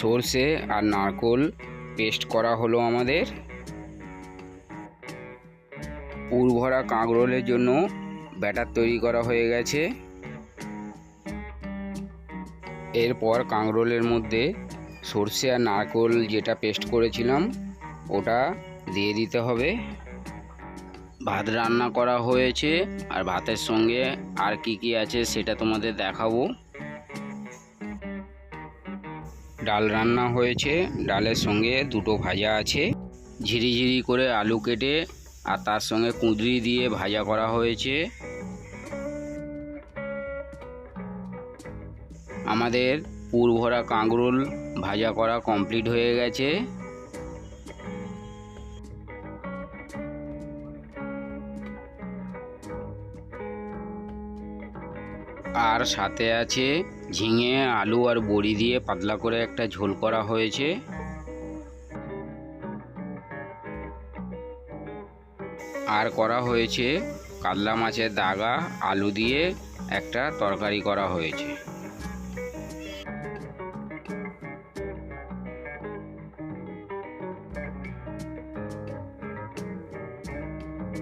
সর্ষে আর নারকোল পেস্ট করা হলো আমাদের। পুরভরা কাঁকরোলের জন্য ব্যাটার তৈরি করা হয়ে গেছে। এরপর কাঁকরোলের মধ্যে সর্ষে আর নারকোল যেটা পেস্ট করেছিলাম, ওটা দিয়ে দিতে হবে। ভাত রান্না করা হয়েছে, আর ভাতের সঙ্গে আর কি কি আছে সেটা তোমাদের দেখাবো। ডাল রান্না হয়েছে। ডালের সঙ্গে দুটো ভাজা আছে। ঝিরিঝিরি করে আলু কেটে আর তার সঙ্গে কুঁদরি দিয়ে ভাজা করা হয়েছে। আমাদের পুরভরা কাঁকরোল ভাজা করা কমপ্লিট হয়ে গেছে। আর সাথে আছে ঝিঙে, আলু আর বড়ি দিয়ে পাতলা করে একটা ঝোল করা হয়েছে। আর করা হয়েছে কাতলা মাছের দাগা, আলু দিয়ে একটা তরকারি করা হয়েছে।